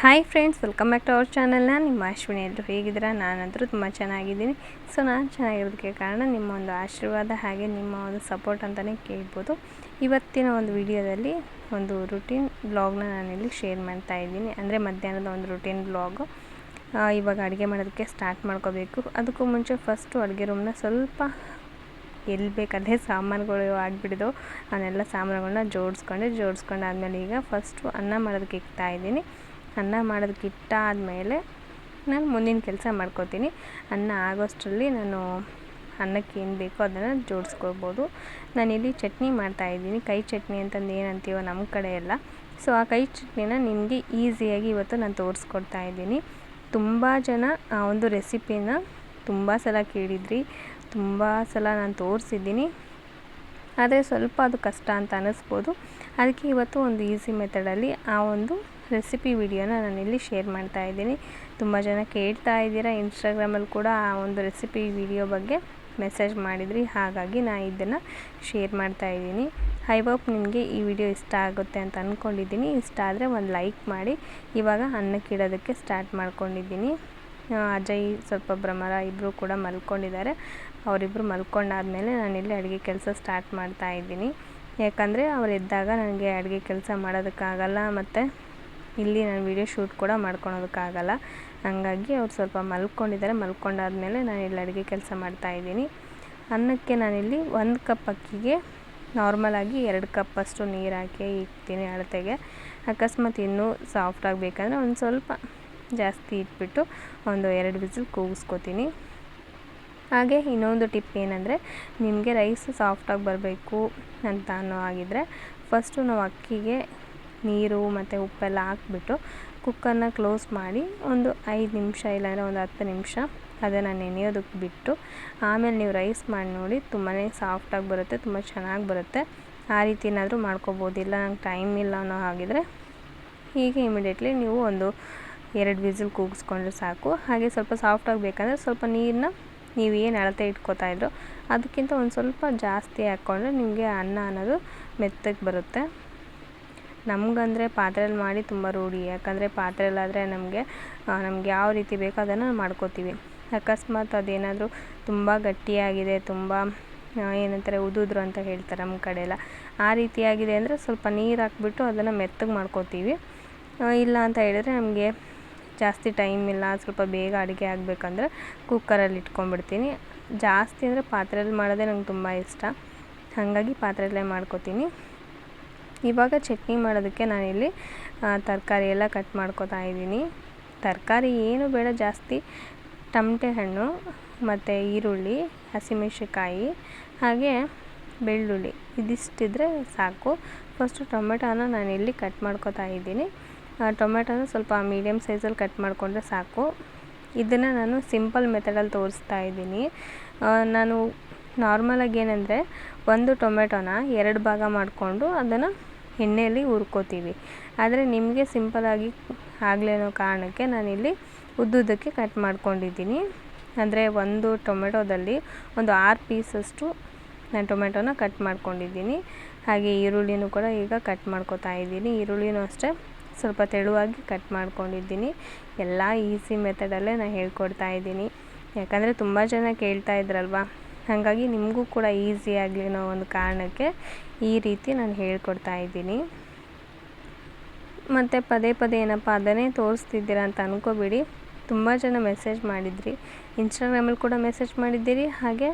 Hi friends welcome back to our ಚಾನಲ್ನ ನಿಮ್ಮ ಅಶ್ವಿನಿ ಎಲ್ಲರೂ ಹೇಗಿದ್ದೀರಾ? ನಾನಂತರೂ ತುಂಬ ಚೆನ್ನಾಗಿದ್ದೀನಿ. ಸೊ ನಾನು ಚೆನ್ನಾಗಿರೋದಕ್ಕೆ ಕಾರಣ ನಿಮ್ಮ ಒಂದು ಆಶೀರ್ವಾದ ಹಾಗೆ ನಿಮ್ಮ ಒಂದು ಸಪೋರ್ಟ್ ಅಂತಲೇ ಕೇಳ್ಬೋದು. ಇವತ್ತಿನ ಒಂದು ವಿಡಿಯೋದಲ್ಲಿ ಒಂದು ರುಟೀನ್ ಬ್ಲಾಗ್ನ ನಾನಿಲ್ಲಿ ಶೇರ್ ಮಾಡ್ತಾ ಇದ್ದೀನಿ. ಅಂದರೆ ಮಧ್ಯಾಹ್ನದ ಒಂದು ರುಟೀನ್ ಬ್ಲಾಗು ಇವಾಗ ಅಡುಗೆ ಮಾಡೋದಕ್ಕೆ ಸ್ಟಾರ್ಟ್ ಮಾಡ್ಕೋಬೇಕು. ಅದಕ್ಕೂ ಮುಂಚೆ ಫಸ್ಟು ಅಡುಗೆ ರೂಮ್ನ ಸ್ವಲ್ಪ ಎಲ್ಲಿ ಬೇಕಲ್ಲೇ ಸಾಮಾನುಗಳು ಆಗಿಬಿಡಿದೋ, ಅವನ್ನೆಲ್ಲ ಸಾಮಾನುಗಳನ್ನ ಜೋಡಿಸ್ಕೊಂಡೆ. ಜೋಡಿಸ್ಕೊಂಡಾದ್ಮೇಲೆ ಈಗ ಫಸ್ಟು ಅನ್ನ ಮಾಡೋದಕ್ಕೆ ಇಕ್ತಾ ಇದ್ದೀನಿ. ಅನ್ನ ಮಾಡೋದಕ್ಕೆ ಇಟ್ಟಾದಮೇಲೆ ನಾನು ಮುಂದಿನ ಕೆಲಸ ಮಾಡ್ಕೋತೀನಿ. ಅನ್ನ ಆಗೋಷ್ಟರಲ್ಲಿ ನಾನು ಅನ್ನಕ್ಕೆ ಏನು ಬೇಕೋ ಅದನ್ನು ಜೋಡಿಸ್ಕೊಳ್ಬೋದು. ನಾನಿಲ್ಲಿ ಚಟ್ನಿ ಮಾಡ್ತಾಯಿದ್ದೀನಿ ಕೈ ಚಟ್ನಿ ಅಂತಂದು ಏನಂತೀವೋ ನಮ್ಮ ಕಡೆ ಎಲ್ಲ. ಸೊ, ಆ ಕೈ ಚಟ್ನಿನ ನಿಮಗೆ ಈಸಿಯಾಗಿ ಇವತ್ತು ನಾನು ತೋರಿಸ್ಕೊಡ್ತಾ ಇದ್ದೀನಿ. ತುಂಬ ಜನ ಆ ಒಂದು ರೆಸಿಪಿನ ತುಂಬ ಸಲ ಕೇಳಿದ್ರಿ. ತುಂಬ ಸಲ ನಾನು ತೋರಿಸಿದ್ದೀನಿ. ಆದರೆ ಸ್ವಲ್ಪ ಅದು ಕಷ್ಟ ಅಂತ ಅನ್ನಿಸ್ಬೋದು ಅದಕ್ಕೆ ಇವತ್ತು ಒಂದು ಈಸಿ ಮೆಥಡಲ್ಲಿ ಆ ಒಂದು ರೆಸಿಪಿ ವಿಡಿಯೋನ ನಾನಿಲ್ಲಿ ಶೇರ್ ಮಾಡ್ತಾ ಇದ್ದೀನಿ. ತುಂಬ ಜನ ಕೇಳ್ತಾ ಇದ್ದೀರಾ ಇನ್ಸ್ಟಾಗ್ರಾಮಲ್ಲಿ ಕೂಡ ಆ ಒಂದು ರೆಸಿಪಿ ವಿಡಿಯೋ ಬಗ್ಗೆ ಮೆಸೇಜ್ ಮಾಡಿದ್ರಿ. ಹಾಗಾಗಿ ನಾನು ಇದನ್ನು ಶೇರ್ ಮಾಡ್ತಾ ಇದ್ದೀನಿ. ಐ ಹೋಪ್ ನಿಮಗೆ ಈ ವಿಡಿಯೋ ಇಷ್ಟ ಆಗುತ್ತೆ ಅಂತ ಅಂದ್ಕೊಂಡಿದ್ದೀನಿ ಇಷ್ಟ ಆದರೆ ಒಂದು ಲೈಕ್ ಮಾಡಿ. ಇವಾಗ ಅನ್ನಕ್ಕೆ ಇಡೋದಕ್ಕೆ ಸ್ಟಾರ್ಟ್ ಮಾಡ್ಕೊಂಡಿದ್ದೀನಿ. ಅಜಯ್ ಸ್ವಲ್ಪ ಭ್ರಮರ ಇಬ್ಬರು ಕೂಡ ಮಲ್ಕೊಂಡಿದ್ದಾರೆ. ಅವರಿಬ್ಬರು ಮಲ್ಕೊಂಡಾದಮೇಲೆ ನಾನಿಲ್ಲಿ ಅಡುಗೆ ಕೆಲಸ ಸ್ಟಾರ್ಟ್ ಮಾಡ್ತಾ ಇದ್ದೀನಿ. ಯಾಕಂದರೆ ಅವ್ರು ಎದ್ದಾಗ ನನಗೆ ಅಡುಗೆ ಕೆಲಸ ಮಾಡೋದಕ್ಕಾಗಲ್ಲ, ಮತ್ತು ಇಲ್ಲಿ ನಾನು ವೀಡಿಯೋ ಶೂಟ್ ಕೂಡ ಮಾಡ್ಕೊಳೋದಕ್ಕಾಗಲ್ಲ. ಹಾಗಾಗಿ ಅವ್ರು ಸ್ವಲ್ಪ ಮಲ್ಕೊಂಡಿದ್ದಾರೆ. ಮಲ್ಕೊಂಡಾದ್ಮೇಲೆ ನಾನು ಇಲ್ಲಿ ಅಡುಗೆ ಕೆಲಸ ಮಾಡ್ತಾಯಿದ್ದೀನಿ ಅನ್ನಕ್ಕೆ ನಾನಿಲ್ಲಿ ಒಂದು ಕಪ್ ಅಕ್ಕಿಗೆ ನಾರ್ಮಲಾಗಿ ಎರಡು ಕಪ್ಪಷ್ಟು ನೀರು ಹಾಕಿ ಇಕ್ತೀನಿ ಅಳತೆಗೆ. ಅಕಸ್ಮಾತ್ ಇನ್ನೂ ಸಾಫ್ಟ್ ಆಗಬೇಕಂದ್ರೆ ಒಂದು ಸ್ವಲ್ಪ ಜಾಸ್ತಿ ಇಟ್ಬಿಟ್ಟು ಒಂದು ಎರಡು ವಿಸಿಲ್ ಕೂಗಿಸ್ಕೊತೀನಿ. ಹಾಗೆ ಇನ್ನೊಂದು ಟಿಪ್ ಏನಂದರೆ, ನಿಮಗೆ ರೈಸ್ ಸಾಫ್ಟಾಗಿ ಬರಬೇಕು ಅಂತ ಅನ್ನೋ ಆಗಿದ್ದರೆ ಫಸ್ಟು ನಾವು ಅಕ್ಕಿಗೆ ನೀರು ಮತ್ತು ಉಪ್ಪೆಲ್ಲ ಹಾಕ್ಬಿಟ್ಟು ಕುಕ್ಕರ್ನ ಕ್ಲೋಸ್ ಮಾಡಿ ಒಂದು ಐದು ನಿಮಿಷ ಇಲ್ಲಾಂದರೆ ಒಂದು ಹತ್ತು ನಿಮಿಷ ಅದನ್ನು ನೆನೆಯೋದಕ್ಕೆ ಬಿಟ್ಟು ಆಮೇಲೆ ನೀವು ರೈಸ್ ಮಾಡಿ ನೋಡಿ ತುಂಬಾ ಸಾಫ್ಟಾಗಿ ಬರುತ್ತೆ, ತುಂಬ ಚೆನ್ನಾಗಿ ಬರುತ್ತೆ. ಆ ರೀತಿ ಏನಾದರೂ ಮಾಡ್ಕೋಬೋದು. ಇಲ್ಲ, ನಂಗೆ ಟೈಮ್ ಇಲ್ಲ ಅನ್ನೋ ಹಾಗಿದ್ರೆ ಹೀಗೆ ಇಮಿಡಿಯೇಟ್ಲಿ ನೀವು ಒಂದು ಎರಡು ವಿಸಿಲ್ ಕೂಗಿಸ್ಕೊಂಡ್ರೆ ಸಾಕು. ಹಾಗೆ ಸ್ವಲ್ಪ ಸಾಫ್ಟಾಗಿ ಬೇಕಂದರೆ ಸ್ವಲ್ಪ ನೀರನ್ನ ನೀವು ಏನು ಅಳತೆ ಇಟ್ಕೋತಾ ಇದ್ರೋ ಅದಕ್ಕಿಂತ ಒಂದು ಸ್ವಲ್ಪ ಜಾಸ್ತಿ ಹಾಕ್ಕೊಂಡ್ರೆ ನಿಮಗೆ ಅನ್ನ ಅನ್ನೋದು ಮೆತ್ತಗೆ ಬರುತ್ತೆ. ನಮಗಂದರೆ ಪಾತ್ರೆಯಲ್ಲಿ ಮಾಡಿ ತುಂಬ ರೂಢಿ. ಯಾಕಂದರೆ ಪಾತ್ರೆಯಲ್ಲಾದರೆ ನಮಗೆ ನಮ್ಗೆ ಯಾವ ರೀತಿ ಬೇಕೋ ಅದನ್ನು ಮಾಡ್ಕೋತೀವಿ. ಅಕಸ್ಮಾತ್ ಅದೇನಾದರೂ ತುಂಬ ಗಟ್ಟಿಯಾಗಿದೆ, ತುಂಬ ಏನಂತಾರೆ ಉದುದ್ರು ಅಂತ ಹೇಳ್ತಾರೆ ನಮ್ಮ ಕಡೆ ಎಲ್ಲ ಆ ರೀತಿಯಾಗಿದೆ ಅಂದರೆ ಸ್ವಲ್ಪ ನೀರು ಹಾಕ್ಬಿಟ್ಟು ಅದನ್ನು ಮೆತ್ತಗೆ ಮಾಡ್ಕೋತೀವಿ. ಇಲ್ಲ ಅಂತ ಹೇಳಿದ್ರೆ ನಮಗೆ ಜಾಸ್ತಿ ಟೈಮ್ ಇಲ್ಲ, ಸ್ವಲ್ಪ ಬೇಗ ಅಡುಗೆ ಆಗಬೇಕಂದ್ರೆ ಕುಕ್ಕರಲ್ಲಿ ಇಟ್ಕೊಂಡ್ಬಿಡ್ತೀನಿ. ಜಾಸ್ತಿ ಅಂದರೆ ಪಾತ್ರೆಯಲ್ಲಿ ಮಾಡೋದೇ ನಂಗೆ ತುಂಬ ಇಷ್ಟ. ಹಾಗಾಗಿ ಪಾತ್ರೆಯಲ್ಲೇ ಮಾಡ್ಕೋತೀನಿ. ಇವಾಗ ಚಟ್ನಿ ಮಾಡೋದಕ್ಕೆ ನಾನಿಲ್ಲಿ ತರಕಾರಿ ಎಲ್ಲ ಕಟ್ ಮಾಡ್ಕೋತಾ ಇದ್ದೀನಿ. ತರಕಾರಿ ಏನು ಬೇಡ, ಜಾಸ್ತಿ ಟಮಟೆ ಹಣ್ಣು, ಮತ್ತು ಈರುಳ್ಳಿ ಹಸಿಮೆಣ್ಸಿಕಾಯಿ ಹಾಗೆ ಬೆಳ್ಳುಳ್ಳಿ. ಇದಿಷ್ಟಿದ್ರೆ ಸಾಕು. ಫಸ್ಟು ನಾನು ನಾನಿಲ್ಲಿ ಕಟ್ ಮಾಡ್ಕೋತಾ ಇದ್ದೀನಿ. ಟೊಮೆಟೊನ ಸ್ವಲ್ಪ ಮೀಡಿಯಮ್ ಸೈಜಲ್ಲಿ ಕಟ್ ಮಾಡಿಕೊಂಡ್ರೆ ಸಾಕು. ಇದನ್ನು ನಾನು ಸಿಂಪಲ್ ಮೆಥಡಲ್ಲಿ ತೋರಿಸ್ತಾ ಇದ್ದೀನಿ. ನಾನು ನಾರ್ಮಲಾಗಿ ಏನಂದರೆ ಒಂದು ಟೊಮೆಟೊನ ಎರಡು ಭಾಗ ಮಾಡಿಕೊಂಡು ಅದನ್ನು ಎಣ್ಣೆಯಲ್ಲಿ ಹುರ್ಕೋತೀವಿ. ಆದರೆ ನಿಮಗೆ ಸಿಂಪಲಾಗಿ ಆಗಲಿ ಅನ್ನೋ ಕಾರಣಕ್ಕೆ ನಾನಿಲ್ಲಿ ಉದ್ದುದ್ದಕ್ಕೆ ಕಟ್ ಮಾಡ್ಕೊಂಡಿದ್ದೀನಿ. ಅಂದರೆ ಒಂದು ಟೊಮೆಟೊದಲ್ಲಿ ಒಂದು ಆರು ಪೀಸಷ್ಟು ನಾನು ಟೊಮೆಟೊನ ಕಟ್ ಮಾಡ್ಕೊಂಡಿದ್ದೀನಿ. ಹಾಗೆ ಈರುಳ್ಳಿನೂ ಕೂಡ ಈಗ ಕಟ್ ಮಾಡ್ಕೊತಾ ಇದ್ದೀನಿ. ಈರುಳ್ಳಿನೂ ಅಷ್ಟೇ ಸ್ವಲ್ಪ ತೆಳುವಾಗಿ ಕಟ್ ಮಾಡ್ಕೊಂಡಿದ್ದೀನಿ. ಎಲ್ಲ ಈಸಿ ಮೆಥಡಲ್ಲೇ ನಾನು ಹೇಳ್ಕೊಡ್ತಾ ಇದ್ದೀನಿ. ಯಾಕಂದರೆ ತುಂಬ ಜನ ಕೇಳ್ತಾ ಇದ್ರಲ್ವ ಹಾಗಾಗಿ ನಿಮಗೂ ಕೂಡ ಈಸಿ ಆಗಲಿ ಅನ್ನೋ ಒಂದು ಕಾರಣಕ್ಕೆ ಈ ರೀತಿ ನಾನು ಹೇಳ್ಕೊಡ್ತಾ ಇದ್ದೀನಿ. ಮತ್ತು ಪದೇ ಪದೇ ಏನಪ್ಪ ಅದನ್ನೇ ತೋರಿಸ್ತಿದ್ದೀರಾ ಅಂತ ಅಂದ್ಕೋಬೇಡಿ ತುಂಬ ಜನ ಮೆಸೇಜ್ ಮಾಡಿದ್ರಿ. ಇನ್ಸ್ಟಾಗ್ರಾಮಲ್ಲಿ ಕೂಡ ಮೆಸೇಜ್ ಮಾಡಿದ್ದೀರಿ. ಹಾಗೆ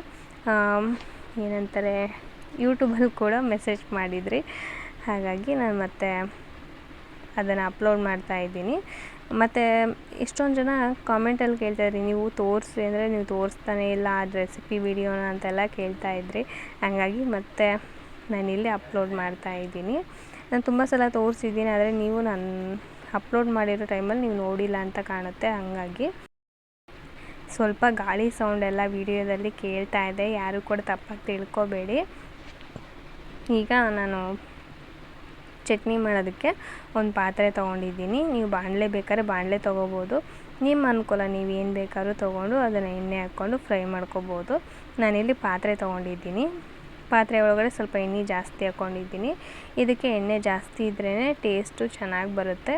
ಏನಂತಾರೆ, ಯೂಟ್ಯೂಬಲ್ಲಿ ಕೂಡ ಮೆಸೇಜ್ ಮಾಡಿದ್ರಿ. ಹಾಗಾಗಿ ನಾನು ಮತ್ತೆ ಅದನ್ನು ಅಪ್ಲೋಡ್ ಮಾಡ್ತಾ ಇದ್ದೀನಿ. ಮತ್ತು ಎಷ್ಟೊಂದು ಜನ ಕಾಮೆಂಟಲ್ಲಿ ಕೇಳ್ತಾಯಿದ್ರಿ ನೀವು ತೋರಿಸಿ ಅಂದರೆ ನೀವು ತೋರಿಸ್ತಾನೆ ಇಲ್ಲ, ಆ ರೆಸಿಪಿ ವೀಡಿಯೋನ ಅಂತೆಲ್ಲ ಕೇಳ್ತಾಯಿದ್ರಿ ಹಾಗಾಗಿ ಮತ್ತೆ ನಾನಿಲ್ಲಿ ಅಪ್ಲೋಡ್ ಮಾಡ್ತಾ ಇದ್ದೀನಿ. ನಾನು ತುಂಬ ಸಲ ತೋರಿಸಿದ್ದೀನಿ, ಆದರೆ ನೀವು ನಾನು ಅಪ್ಲೋಡ್ ಮಾಡಿರೋ ಟೈಮಲ್ಲಿ ನೀವು ನೋಡಿಲ್ಲ ಅಂತ ಕಾಣುತ್ತೆ, ಹಾಗಾಗಿ ಸ್ವಲ್ಪ ಗಾಳಿ ಸೌಂಡ್ ಎಲ್ಲ ವಿಡಿಯೋದಲ್ಲಿ ಕೇಳ್ತಾ ಇದೆ, ಯಾರು ಕೂಡ ತಪ್ಪಾಗಿ ತಿಳ್ಕೊಬೇಡಿ. ಈಗ ನಾನು ಚಟ್ನಿ ಮಾಡೋದಕ್ಕೆ ಒಂದು ಪಾತ್ರೆ ತೊಗೊಂಡಿದ್ದೀನಿ. ನೀವು ಬಾಣಲೆ ಬೇಕಾದ್ರೆ ಬಾಣಲೆ ತೊಗೋಬೋದು. ನಿಮ್ಮ ಅನುಕೂಲ ನೀವು ಏನು ಬೇಕಾದ್ರೂ ತೊಗೊಂಡು ಅದನ್ನು ಎಣ್ಣೆ ಹಾಕ್ಕೊಂಡು ಫ್ರೈ ಮಾಡ್ಕೋಬೋದು. ನಾನಿಲ್ಲಿ ಪಾತ್ರೆ ತೊಗೊಂಡಿದ್ದೀನಿ. ಪಾತ್ರೆ ಒಳಗಡೆ ಸ್ವಲ್ಪ ಎಣ್ಣೆ ಜಾಸ್ತಿ ಹಾಕ್ಕೊಂಡಿದ್ದೀನಿ. ಇದಕ್ಕೆ ಎಣ್ಣೆ ಜಾಸ್ತಿ ಇದ್ರೇ ಟೇಸ್ಟು ಚೆನ್ನಾಗಿ ಬರುತ್ತೆ.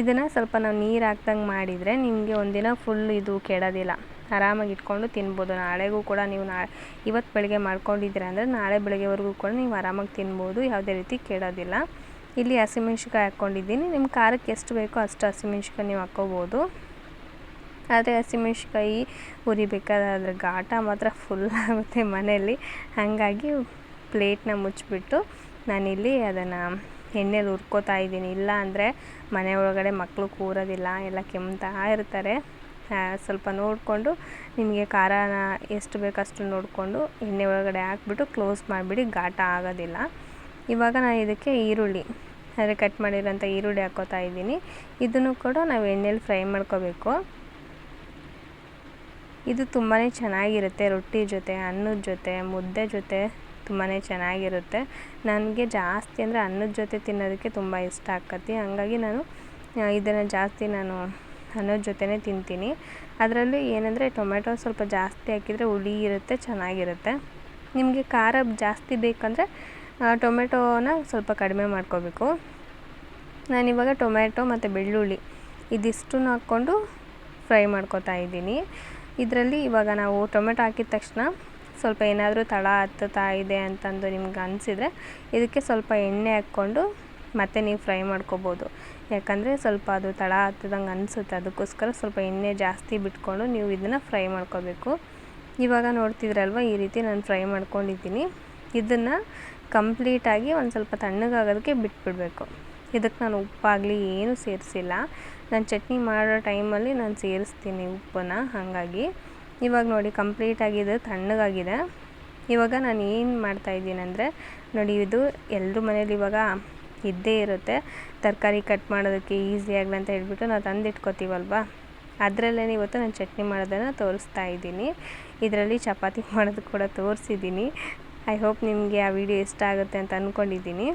ಇದನ್ನು ಸ್ವಲ್ಪ ನಾವು ನೀರು ಹಾಕ್ದಂಗೆ ಮಾಡಿದರೆ ನಿಮಗೆ ಒಂದಿನ ಫುಲ್ ಇದು ಕೆಡೋದಿಲ್ಲ. ಆರಾಮಾಗಿ ಇಟ್ಕೊಂಡು ತಿನ್ಬೋದು. ನಾಳೆಗೂ ಕೂಡ ನೀವು ನಾ ಇವತ್ತು ಬೆಳಗ್ಗೆ ಮಾಡ್ಕೊಂಡಿದ್ದೀರ ಅಂದರೆ ನಾಳೆ ಬೆಳಗ್ಗೆವರೆಗೂ ಕೂಡ ನೀವು ಆರಾಮಾಗಿ ತಿನ್ಬೋದು. ಯಾವುದೇ ರೀತಿ ಕೆಡೋದಿಲ್ಲ. ಇಲ್ಲಿ ಹಸಿಮೆಣ್ಸಿಕಾಯಿ ಹಾಕ್ಕೊಂಡಿದ್ದೀನಿ. ನಿಮ್ಮ ಖಾರಕ್ಕೆ ಎಷ್ಟು ಬೇಕೋ ಅಷ್ಟು ಹಸಿಮೆಣ್ಸಿಕಾಯಿ ನೀವು ಹಾಕ್ಕೋಬೋದು. ಆದರೆ ಹಸಿಮೆಣ್ಸಿಕಾಯಿ ಹುರಿಬೇಕಾದ್ರೆ ಘಾಟ ಮಾತ್ರ ಫುಲ್ ಆಗುತ್ತೆ ಮನೆಯಲ್ಲಿ. ಹಾಗಾಗಿ ಪ್ಲೇಟ್ನ ಮುಚ್ಚಿಬಿಟ್ಟು ನಾನಿಲ್ಲಿ ಅದನ್ನು ಎಣ್ಣೆಲಿ ಹುರ್ಕೋತಾ ಇದ್ದೀನಿ. ಇಲ್ಲ ಅಂದರೆ ಮನೆ ಒಳಗಡೆ ಮಕ್ಕಳು ಕೂರೋದಿಲ್ಲ, ಎಲ್ಲ ಕೆಮ್ತಾ ಇರ್ತಾರೆ. ಸ್ವಲ್ಪ ನೋಡಿಕೊಂಡು ನಿಮಗೆ ಖಾರನ ಎಷ್ಟು ಬೇಕಷ್ಟು ನೋಡಿಕೊಂಡು ಎಣ್ಣೆ ಒಳಗಡೆ ಹಾಕ್ಬಿಟ್ಟು ಕ್ಲೋಸ್ ಮಾಡಿಬಿಡಿ, ಘಾಟ ಆಗೋದಿಲ್ಲ. ಇವಾಗ ನಾನು ಇದಕ್ಕೆ ಈರುಳ್ಳಿ ಅಂದರೆ ಕಟ್ ಮಾಡಿರೋಂಥ ಈರುಳ್ಳಿ ಹಾಕ್ಕೋತಾ ಇದ್ದೀನಿ. ಇದನ್ನು ಕೂಡ ನಾವು ಎಣ್ಣೆಲಿ ಫ್ರೈ ಮಾಡ್ಕೋಬೇಕು. ಇದು ತುಂಬಾ ಚೆನ್ನಾಗಿರುತ್ತೆ, ರೊಟ್ಟಿ ಜೊತೆ, ಅನ್ನದ ಜೊತೆ, ಮುದ್ದೆ ಜೊತೆ ತುಂಬಾ ಚೆನ್ನಾಗಿರುತ್ತೆ. ನನಗೆ ಜಾಸ್ತಿ ಅಂದರೆ ಅನ್ನದ ಜೊತೆ ತಿನ್ನೋದಕ್ಕೆ ತುಂಬ ಇಷ್ಟ ಆಕತಿ. ಹಂಗಾಗಿ ನಾನು ಇದನ್ನು ಜಾಸ್ತಿ ನಾನು ಅನ್ನದ ಜೊತೆನೇ ತಿಂತೀನಿ. ಅದರಲ್ಲೂ ಏನಂದರೆ ಟೊಮೆಟೊ ಸ್ವಲ್ಪ ಜಾಸ್ತಿ ಹಾಕಿದರೆ ಹುಳಿ ಇರುತ್ತೆ, ಚೆನ್ನಾಗಿರುತ್ತೆ. ನಿಮಗೆ ಖಾರ ಜಾಸ್ತಿ ಬೇಕಂದರೆ ಟೊಮೆಟೊನ ಸ್ವಲ್ಪ ಕಡಿಮೆ ಮಾಡ್ಕೋಬೇಕು. ನಾನಿವಾಗ ಟೊಮೆಟೊ ಮತ್ತು ಬೆಳ್ಳುಳ್ಳಿ ಇದಿಷ್ಟನ್ನು ಹಾಕ್ಕೊಂಡು ಫ್ರೈ ಮಾಡ್ಕೋತಾ ಇದ್ದೀನಿ. ಇದರಲ್ಲಿ ಇವಾಗ ನಾವು ಟೊಮೆಟೊ ಹಾಕಿದ ತಕ್ಷಣ ಸ್ವಲ್ಪ ಏನಾದರೂ ತಳ ಹತ್ತುತ್ತಾ ಇದೆ ಅಂತಂದು ನಿಮ್ಗೆ ಅನಿಸಿದರೆ ಇದಕ್ಕೆ ಸ್ವಲ್ಪ ಎಣ್ಣೆ ಹಾಕ್ಕೊಂಡು ಮತ್ತೆ ನೀವು ಫ್ರೈ ಮಾಡ್ಕೋಬೋದು. ಯಾಕಂದರೆ ಸ್ವಲ್ಪ ಅದು ತಳ ಹತ್ತದಂಗೆ ಅನಿಸುತ್ತೆ. ಅದಕ್ಕೋಸ್ಕರ ಸ್ವಲ್ಪ ಎಣ್ಣೆ ಜಾಸ್ತಿ ಬಿಟ್ಕೊಂಡು ನೀವು ಇದನ್ನು ಫ್ರೈ ಮಾಡ್ಕೋಬೇಕು. ಇವಾಗ ನೋಡ್ತಿದ್ರಲ್ವ ಈ ರೀತಿ ನಾನು ಫ್ರೈ ಮಾಡ್ಕೊಂಡಿದ್ದೀನಿ. ಇದನ್ನು ಕಂಪ್ಲೀಟಾಗಿ ಒಂದು ಸ್ವಲ್ಪ ತಣ್ಣಗಾಗೋದಕ್ಕೆ ಬಿಟ್ಬಿಡಬೇಕು. ಇದಕ್ಕೆ ನಾನು ಉಪ್ಪಾಗಲಿ ಏನೂ ಸೇರಿಸಿಲ್ಲ. ನಾನು ಚಟ್ನಿ ಮಾಡೋ ಟೈಮಲ್ಲಿ ನಾನು ಸೇರಿಸ್ತೀನಿ ಉಪ್ಪನ್ನು, ಹಾಗಾಗಿ. ಇವಾಗ ನೋಡಿ ಕಂಪ್ಲೀಟಾಗಿದೆ ತಣ್ಣಗಾಗಿದೆ. ಇವಾಗ ನಾನು ಏನು ಮಾಡ್ತಾಯಿದ್ದೀನಿ ಅಂದರೆ, ನೋಡಿ, ಇದು ಎಲ್ಲರ ಮನೇಲಿ ಇವಾಗ ಇದ್ದೇ ಇರುತ್ತೆ. ತರಕಾರಿ ಕಟ್ ಮಾಡೋದಕ್ಕೆ ಈಸಿ ಆಗಲಿ ಅಂತ ಹೇಳ್ಬಿಟ್ಟು ನಾವು ತಂದಿಟ್ಕೋತೀವಲ್ವ? ಅದರಲ್ಲೇ ಇವತ್ತು ನಾನು ಚಟ್ನಿ ಮಾಡೋದನ್ನು ತೋರಿಸ್ತಾ ಇದ್ದೀನಿ. ಇದರಲ್ಲಿ ಚಪಾತಿ ಮಾಡೋದು ಕೂಡ ತೋರಿಸಿದ್ದೀನಿ. ಐ ಹೋಪ್ ನಿಮಗೆ ಆ ವಿಡಿಯೋ ಇಷ್ಟ ಆಗುತ್ತೆ ಅಂತ ಅಂದ್ಕೊಂಡಿದ್ದೀನಿ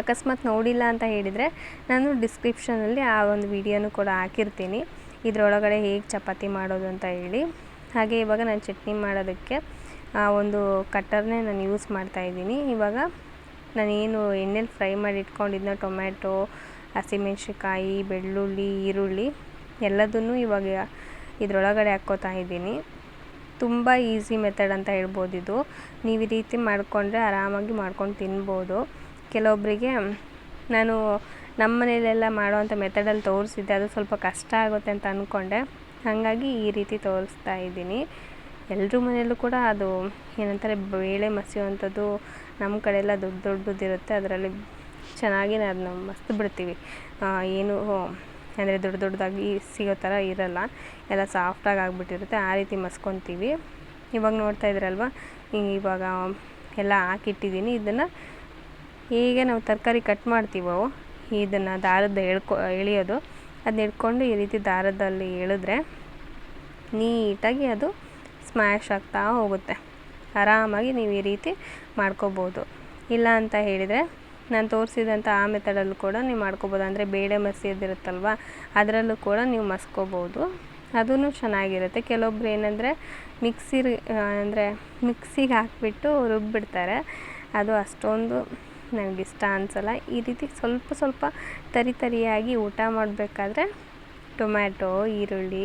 ಅಕಸ್ಮಾತ್ ನೋಡಿಲ್ಲ ಅಂತ ಹೇಳಿದರೆ ನಾನು ಡಿಸ್ಕ್ರಿಪ್ಷನಲ್ಲಿ ಆ ಒಂದು ವಿಡಿಯೋನು ಕೂಡ ಹಾಕಿರ್ತೀನಿ. ಇದರೊಳಗಡೆ ಹೇಗೆ ಚಪಾತಿ ಮಾಡೋದು ಅಂತ ಹೇಳಿ. ಹಾಗೆ ಇವಾಗ ನಾನು ಚಟ್ನಿ ಮಾಡೋದಕ್ಕೆ ಆ ಒಂದು ಕಟ್ಟರ್ನೇ ನಾನು ಯೂಸ್ ಮಾಡ್ತಾಯಿದ್ದೀನಿ ಇವಾಗ ನಾನೇನು ಎಣ್ಣೆಲಿ ಫ್ರೈ ಮಾಡಿ ಇಟ್ಕೊಂಡಿದ್ನ ಟೊಮ್ಯಾಟೊ ಹಸಿಮೆಣ್ಸಿಕಾಯಿ ಬೆಳ್ಳುಳ್ಳಿ, ಈರುಳ್ಳಿ ಎಲ್ಲದನ್ನು ಇವಾಗ ಇದರೊಳಗಡೆ ಹಾಕ್ಕೋತಾ ಇದ್ದೀನಿ. ತುಂಬ ಈಸಿ ಮೆಥಡ್ ಅಂತ ಹೇಳ್ಬೋದು ಇದು. ನೀವು ಈ ರೀತಿ ಮಾಡಿಕೊಂಡ್ರೆ ಆರಾಮಾಗಿ ಮಾಡ್ಕೊಂಡು ತಿನ್ಬೋದು. ಕೆಲವೊಬ್ಬರಿಗೆ ನಾನು ನಮ್ಮ ಮನೆಯಲ್ಲೆಲ್ಲ ಮಾಡೋವಂಥ ಮೆಥಡಲ್ಲಿ ತೋರಿಸಿದ್ದೆ, ಅದು ಸ್ವಲ್ಪ ಕಷ್ಟ ಆಗುತ್ತೆ ಅಂತ ಅಂದ್ಕೊಂಡೆ ಹಾಗಾಗಿ ಈ ರೀತಿ ತೋರಿಸ್ತಾ ಇದ್ದೀನಿ. ಎಲ್ಲರೂ ಮನೆಯಲ್ಲೂ ಕೂಡ ಅದು ಏನಂತಾರೆ, ಬೇಳೆ ಮಸಿಯುವಂಥದ್ದು ನಮ್ಮ ಕಡೆ ಎಲ್ಲ ದೊಡ್ಡ ದೊಡ್ಡದಿರುತ್ತೆ, ಅದರಲ್ಲಿ ಚೆನ್ನಾಗಿ ಅದನ್ನ ಮಸ್ತ್ ಬಿಡ್ತೀವಿ. ಏನು ಅಂದರೆ ದೊಡ್ಡ ದೊಡ್ಡದಾಗಿ ಸಿಗೋ ಥರ ಇರಲ್ಲ, ಎಲ್ಲ ಸಾಫ್ಟಾಗಿ ಆಗಿಬಿಟ್ಟಿರುತ್ತೆ, ಆ ರೀತಿ ಮಸ್ಕೊತೀವಿ. ಇವಾಗ ನೋಡ್ತಾ ಇದ್ರಲ್ವ? ಇವಾಗ ಎಲ್ಲ ಹಾಕಿಟ್ಟಿದ್ದೀನಿ. ಇದನ್ನು ಹೇಗೆ ನಾವು ತರಕಾರಿ ಕಟ್ ಮಾಡ್ತೀವೋ, ಇದನ್ನು ದಾರದ ಎಳ್ಕೊ, ಎಳೆಯೋದು ಅದನ್ನ ಹಿಡ್ಕೊಂಡು ಈ ರೀತಿ ದಾರದಲ್ಲಿ ಎಳೆದ್ರೆ ನೀಟಾಗಿ ಅದು ಸ್ಮ್ಯಾಶ್ ಆಗ್ತಾ ಹೋಗುತ್ತೆ. ಆರಾಮಾಗಿ ನೀವು ಈ ರೀತಿ ಮಾಡ್ಕೋಬೋದು. ಇಲ್ಲ ಅಂತ ಹೇಳಿದರೆ ನಾನು ತೋರಿಸಿದಂಥ ಆ ಮೆಥಡಲ್ಲೂ ಕೂಡ ನೀವು ಮಾಡ್ಕೋಬೋದು. ಅಂದರೆ ಬೇಳೆ ಮಸಿಯೋದಿರುತ್ತಲ್ವ ಅದರಲ್ಲೂ ಕೂಡ ನೀವು ಮಸ್ಕೋಬೋದು ಅದೂ ಚೆನ್ನಾಗಿರುತ್ತೆ. ಕೆಲವೊಬ್ರು ಏನಂದರೆ ಮಿಕ್ಸಿ ಅಂದರೆ ಮಿಕ್ಸಿಗೆ ಹಾಕಿಬಿಟ್ಟು ರುಬ್ಬಿಡ್ತಾರೆ. ಅದು ಅಷ್ಟೊಂದು ನನಗಿಷ್ಟ ಅನಿಸಲ್ಲ. ಈ ರೀತಿ ಸ್ವಲ್ಪ ಸ್ವಲ್ಪ ತರಿ ತರಿಯಾಗಿ ಊಟ ಮಾಡಬೇಕಾದ್ರೆ ಟೊಮ್ಯಾಟೊ, ಈರುಳ್ಳಿ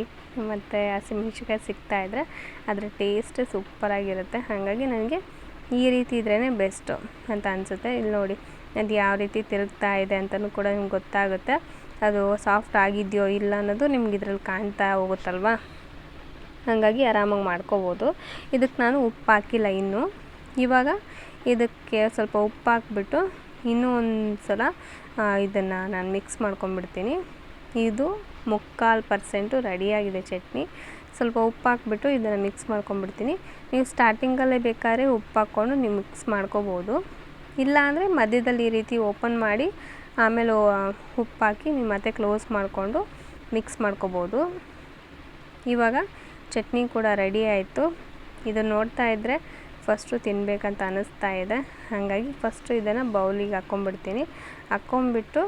ಮತ್ತು ಹಸಿಮೆಣ್ಸಿಕಾಯಿ ಸಿಗ್ತಾಯಿದ್ರೆ ಅದರ ಟೇಸ್ಟ್ ಸೂಪರಾಗಿರುತ್ತೆ. ಹಾಗಾಗಿ ನನಗೆ ಈ ರೀತಿ ಇದ್ರೇ ಬೆಸ್ಟು ಅಂತ ಅನಿಸುತ್ತೆ. ಇಲ್ಲಿ ನೋಡಿ ಅದು ಯಾವ ರೀತಿ ತಿರುಗ್ತಾ ಇದೆ ಅಂತಲೂ ಕೂಡ ನಿಮ್ಗೆ ಗೊತ್ತಾಗುತ್ತೆ. ಅದು ಸಾಫ್ಟ್ ಆಗಿದೆಯೋ ಇಲ್ಲ ಅನ್ನೋದು ನಿಮ್ಗೆ ಇದ್ರಲ್ಲಿ ಕಾಣ್ತಾ ಹೋಗುತ್ತಲ್ವ? ಹಾಗಾಗಿ ಆರಾಮಾಗಿ ಮಾಡ್ಕೋಬೋದು. ಇದಕ್ಕೆ ನಾನು ಉಪ್ಪು ಹಾಕಿಲ್ಲ ಇನ್ನೂ. ಇವಾಗ ಇದಕ್ಕೆ ಸ್ವಲ್ಪ ಉಪ್ಪು ಹಾಕ್ಬಿಟ್ಟು ಇನ್ನೂ ಒಂದು ಸಲ ಇದನ್ನು ನಾನು ಮಿಕ್ಸ್ ಮಾಡ್ಕೊಂಬಿಡ್ತೀನಿ ಇದು ಮುಕ್ಕಾಲು ಪರ್ಸೆಂಟು ರೆಡಿಯಾಗಿದೆ ಚಟ್ನಿ. ಸ್ವಲ್ಪ ಉಪ್ಪು ಹಾಕ್ಬಿಟ್ಟು ಇದನ್ನು ಮಿಕ್ಸ್ ಮಾಡ್ಕೊಂಬಿಡ್ತೀನಿ ನೀವು ಸ್ಟಾರ್ಟಿಂಗಲ್ಲೇ ಬೇಕಾದ್ರೆ ಉಪ್ಪು ಹಾಕ್ಕೊಂಡು ನೀವು ಮಿಕ್ಸ್ ಮಾಡ್ಕೋಬೋದು. ಇಲ್ಲ ಅಂದರೆ ಮಧ್ಯದಲ್ಲಿ ಈ ರೀತಿ ಓಪನ್ ಮಾಡಿ ಆಮೇಲೆ ಉಪ್ಪು ಹಾಕಿ ನೀವು ಮತ್ತೆ ಕ್ಲೋಸ್ ಮಾಡಿಕೊಂಡು ಮಿಕ್ಸ್ ಮಾಡ್ಕೋಬೋದು. ಇವಾಗ ಚಟ್ನಿ ಕೂಡ ರೆಡಿ ಆಯಿತು. ಇದನ್ನು ನೋಡ್ತಾ ಇದ್ದರೆ ಫಸ್ಟು ತಿನ್ನಬೇಕಂತ ಅನ್ನಿಸ್ತಾ ಇದೆ. ಹಾಗಾಗಿ ಫಸ್ಟು ಇದನ್ನು ಬೌಲಿಗೆ ಹಾಕ್ಕೊಂಬಿಡ್ತೀನಿ ಹಾಕ್ಕೊಂಬಿಟ್ಟು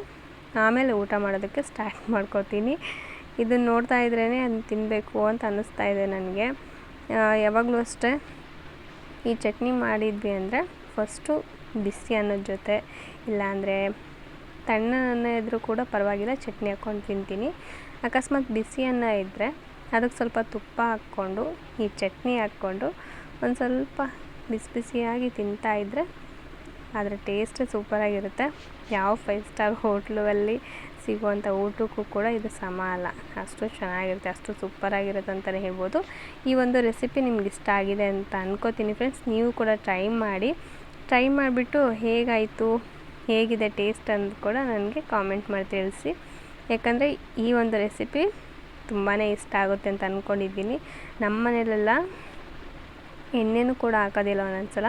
ಆಮೇಲೆ ಊಟ ಮಾಡೋದಕ್ಕೆ ಸ್ಟಾರ್ಟ್ ಮಾಡ್ಕೋತೀನಿ. ಇದನ್ನು ನೋಡ್ತಾ ಇದ್ರೇ ಅದನ್ನು ತಿನ್ನಬೇಕು ಅಂತ ಅನ್ನಿಸ್ತಾ ಇದೆ ನನಗೆ. ಯಾವಾಗಲೂ ಅಷ್ಟೇ ಈ ಚಟ್ನಿ ಮಾಡಿದ್ವಿ ಅಂದರೆ ಫಸ್ಟು ಬಿಸಿ ಅನ್ನದ ಜೊತೆ, ಇಲ್ಲಾಂದರೆ ತಣ್ಣ ಅನ್ನ ಇದ್ದರೂ ಕೂಡ ಪರವಾಗಿಲ್ಲ, ಚಟ್ನಿ ಹಾಕ್ಕೊಂಡು ತಿಂತೀನಿ. ಅಕಸ್ಮಾತ್ ಬಿಸಿ ಅನ್ನ ಇದ್ದರೆ ಅದಕ್ಕೆ ಸ್ವಲ್ಪ ತುಪ್ಪ ಹಾಕ್ಕೊಂಡು, ಈ ಚಟ್ನಿ ಹಾಕ್ಕೊಂಡು ಒಂದು ಸ್ವಲ್ಪ ಬಿಸಿ ಬಿಸಿಯಾಗಿ ತಿಂತಾಯಿದ್ರೆ ಅದರ ಟೇಸ್ಟ್ ಸೂಪರಾಗಿರುತ್ತೆ. ಯಾವ ಫೈವ್ ಸ್ಟಾರ್ ಹೋಟ್ಲಲ್ಲಿ ಸಿಗುವಂಥ ಊಟಕ್ಕೂ ಕೂಡ ಇದು ಸಮ ಅಲ್ಲ. ಅಷ್ಟು ಚೆನ್ನಾಗಿರುತ್ತೆ, ಅಷ್ಟು ಸೂಪರಾಗಿರುತ್ತೆ ಅಂತಲೇ ಹೇಳ್ಬೋದು. ಈ ಒಂದು ರೆಸಿಪಿ ನಿಮ್ಗೆ ಇಷ್ಟ ಆಗಿದೆ ಅಂತ ಅನ್ಕೋತೀನಿ ಫ್ರೆಂಡ್ಸ್. ನೀವು ಕೂಡ ಟ್ರೈ ಮಾಡಿ. ಟ್ರೈ ಮಾಡಿಬಿಟ್ಟು ಹೇಗಾಯಿತು, ಹೇಗಿದೆ ಟೇಸ್ಟ್ ಅಂದು ಕೂಡ ನನಗೆ ಕಾಮೆಂಟ್ ಮಾಡಿ ತಿಳಿಸಿ. ಯಾಕಂದರೆ ಈ ಒಂದು ರೆಸಿಪಿ ತುಂಬಾ ಇಷ್ಟ ಆಗುತ್ತೆ ಅಂತ ಅಂದ್ಕೊಂಡಿದ್ದೀನಿ ನಮ್ಮ ಮನೇಲೆಲ್ಲ ಎಣ್ಣೆನೂ ಕೂಡ ಹಾಕೋದಿಲ್ಲ ಒಂದೊಂದ್ಸಲ.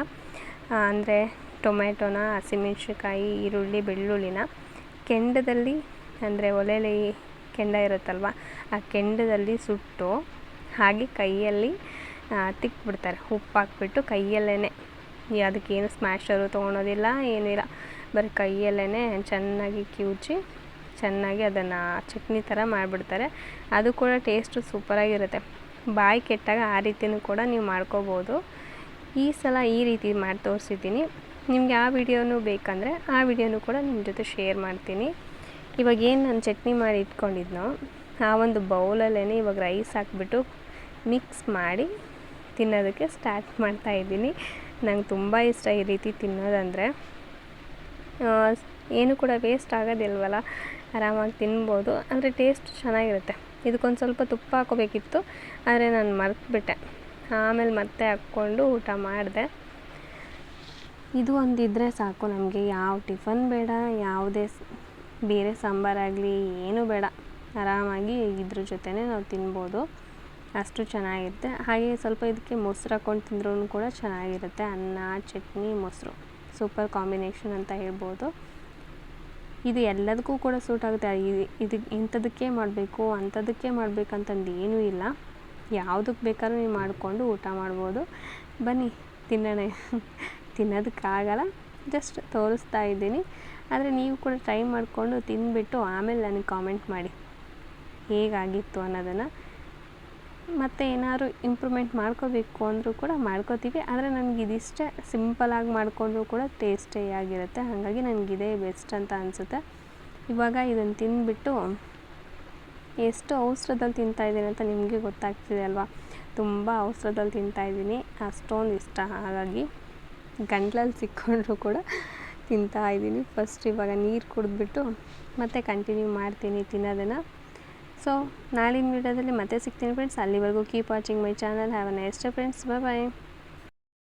ಅಂದರೆ ಟೊಮೆಟೊನ ಹಸಿಮೆಣ್ಸಿನ್ಕಾಯಿ, ಈರುಳ್ಳಿ, ಬೆಳ್ಳುಳ್ಳಿನ ಕೆಂಡದಲ್ಲಿ, ಅಂದರೆ ಒಲೆಯಲ್ಲಿ ಕೆಂಡ ಇರುತ್ತಲ್ವ, ಆ ಕೆಂಡದಲ್ಲಿ ಸುಟ್ಟು ಹಾಗೆ ಕೈಯಲ್ಲಿ ತಿಕ್ಬಿಡ್ತಾರೆ. ಉಪ್ಪು ಹಾಕ್ಬಿಟ್ಟು ಕೈಯಲ್ಲೇ ಅದಕ್ಕೇನು ಸ್ಮ್ಯಾಶರು ತೊಗೊಳೋದಿಲ್ಲ ಏನಿಲ್ಲ. ಬರೀ ಕೈಯಲ್ಲೇ ಚೆನ್ನಾಗಿ ಕಿವುಚಿ ಚೆನ್ನಾಗಿ ಅದನ್ನು ಚಟ್ನಿ ಥರ ಮಾಡಿಬಿಡ್ತಾರೆ. ಅದು ಕೂಡ ಟೇಸ್ಟು ಸೂಪರಾಗಿರುತ್ತೆ. ಬಾಯಿ ಕೆಟ್ಟಾಗ ಆ ರೀತಿಯೂ ಕೂಡ ನೀವು ಮಾಡ್ಕೋಬೋದು. ಈ ಸಲ ಈ ರೀತಿ ಮಾಡಿ ತೋರಿಸಿದ್ದೀನಿ. ನಿಮಗೆ ಆ ವಿಡಿಯೋನು ಬೇಕಂದರೆ ಆ ವಿಡಿಯೋನು ಕೂಡ ನಿಮ್ಮ ಜೊತೆ ಶೇರ್ ಮಾಡ್ತೀನಿ. ಇವಾಗ ಏನು ನಾನು ಚಟ್ನಿ ಮಾಡಿ ಇಟ್ಕೊಂಡಿದ್ನೋ, ಆ ಒಂದು ಬೌಲಲ್ಲೇ ಇವಾಗ ರೈಸ್ ಹಾಕ್ಬಿಟ್ಟು ಮಿಕ್ಸ್ ಮಾಡಿ ತಿನ್ನೋದಕ್ಕೆ ಸ್ಟಾರ್ಟ್ ಮಾಡ್ತಾಯಿದ್ದೀನಿ ನಂಗೆ ತುಂಬ ಇಷ್ಟ ಈ ರೀತಿ ತಿನ್ನೋದಂದರೆ. ಏನು ಕೂಡ ವೇಸ್ಟ್ ಆಗೋದಿಲ್ವಲ್ಲ, ಆರಾಮಾಗಿ ತಿನ್ಬೋದು. ಅಂದರೆ ಟೇಸ್ಟ್ ಚೆನ್ನಾಗಿರುತ್ತೆ. ಇದಕ್ಕೊಂದು ಸ್ವಲ್ಪ ತುಪ್ಪ ಹಾಕೋಬೇಕಿತ್ತು ಆದರೆ ನಾನು ಮರೆತುಬಿಟ್ಟೆ. ಆಮೇಲೆ ಮತ್ತೆ ಹಾಕ್ಕೊಂಡು ಊಟ ಮಾಡಿದೆ. ಇದು ಒಂದಿದ್ದರೆ ಸಾಕು ನಮಗೆ. ಯಾವ ಟಿಫನ್ ಬೇಡ, ಯಾವುದೇ ಬೇರೆ ಸಾಂಬಾರಾಗಲಿ, ಏನೂ ಬೇಡ. ಆರಾಮಾಗಿ ಇದ್ರ ಜೊತೆನೇ ನಾವು ತಿನ್ಬೋದು. ಅಷ್ಟು ಚೆನ್ನಾಗಿರುತ್ತೆ. ಹಾಗೆ ಸ್ವಲ್ಪ ಇದಕ್ಕೆ ಮೊಸರು ಹಾಕ್ಕೊಂಡು ತಿಂದ್ರೂ ಕೂಡ ಚೆನ್ನಾಗಿರುತ್ತೆ. ಅನ್ನ, ಚಟ್ನಿ, ಮೊಸರು. ಸೂಪರ್ ಕಾಂಬಿನೇಷನ್ ಅಂತ ಹೇಳ್ಬೋದು. ಇದು ಎಲ್ಲದಕ್ಕೂ ಕೂಡ ಸೂಟ್ ಆಗುತ್ತೆ. ಇದು ಇಂಥದಕ್ಕೆ ಮಾಡಬೇಕು ಅಂಥದಕ್ಕೆ ಮಾಡಬೇಕಂತಂದು ಏನೂ ಇಲ್ಲ. ಯಾವುದಕ್ಕೆ ಬೇಕಾದ್ರೂ ನೀವು ಮಾಡಿಕೊಂಡು ಊಟ ಮಾಡ್ಬೋದು. ಬನ್ನಿ, ತಿನ್ನೋಣ. ತಿನ್ನೋದಕ್ಕಾಗಲ್ಲ. ಜಸ್ಟ್ ತೋರಿಸ್ತಾ ಇದ್ದೀನಿ. ಆದರೆ ನೀವು ಕೂಡ ಟ್ರೈ ಮಾಡಿಕೊಂಡು ತಿಂದುಬಿಟ್ಟು ಆಮೇಲೆ ನನಗೆ ಕಾಮೆಂಟ್ ಮಾಡಿ. ಹೇಗಾಗಿತ್ತು ಅನ್ನೋದನ್ನು. ಮತ್ತು ಏನಾದ್ರು ಇಂಪ್ರೂವ್ಮೆಂಟ್ ಮಾಡ್ಕೋಬೇಕು ಅಂದರೂ ಕೂಡ ಮಾಡ್ಕೋತೀವಿ. ಆದರೆ ನನಗೆ ಇದಿಷ್ಟೇ ಸಿಂಪಲಾಗಿ ಮಾಡಿಕೊಂಡ್ರೂ ಕೂಡ ಟೇಸ್ಟೇ ಆಗಿರುತ್ತೆ. ಹಾಗಾಗಿ ಇದೇ ಬೆಸ್ಟ್ ಅಂತ ಅನಿಸುತ್ತೆ. ಇವಾಗ ಇದನ್ನು ತಿಂದುಬಿಟ್ಟು ಎಷ್ಟು ಅವಸರದಲ್ಲಿ ತಿಂತಾಯಿದ್ದೀನಿ ಅಂತ ನಿಮಗೆ ಗೊತ್ತಾಗ್ತಿದೆ ಅಲ್ವಾ? ತುಂಬ ಅವಸರದಲ್ಲಿ ತಿಂತಾಯಿದ್ದೀನಿ ಅಷ್ಟೊಂದು ಇಷ್ಟ. ಹಾಗಾಗಿ ಗಂಟ್ಲಲ್ಲಿ ಸಿಕ್ಕೊಂಡ್ರೂ ಕೂಡ ತಿಂತಾ ಇದ್ದೀನಿ. ಫಸ್ಟ್ ಇವಾಗ ನೀರು ಕುಡಿದ್ಬಿಟ್ಟು ಮತ್ತೆ ಕಂಟಿನ್ಯೂ ಮಾಡ್ತೀನಿ ತಿನ್ನೋದನ್ನು. ಸೊ ನಾಳಿನ ವೀಡಿಯೋದಲ್ಲಿ ಮತ್ತೆ ಸಿಗ್ತೀನಿ ಫ್ರೆಂಡ್ಸ್ ಅಲ್ಲಿವರೆಗೂ keep watching my channel have a nice friends bye bye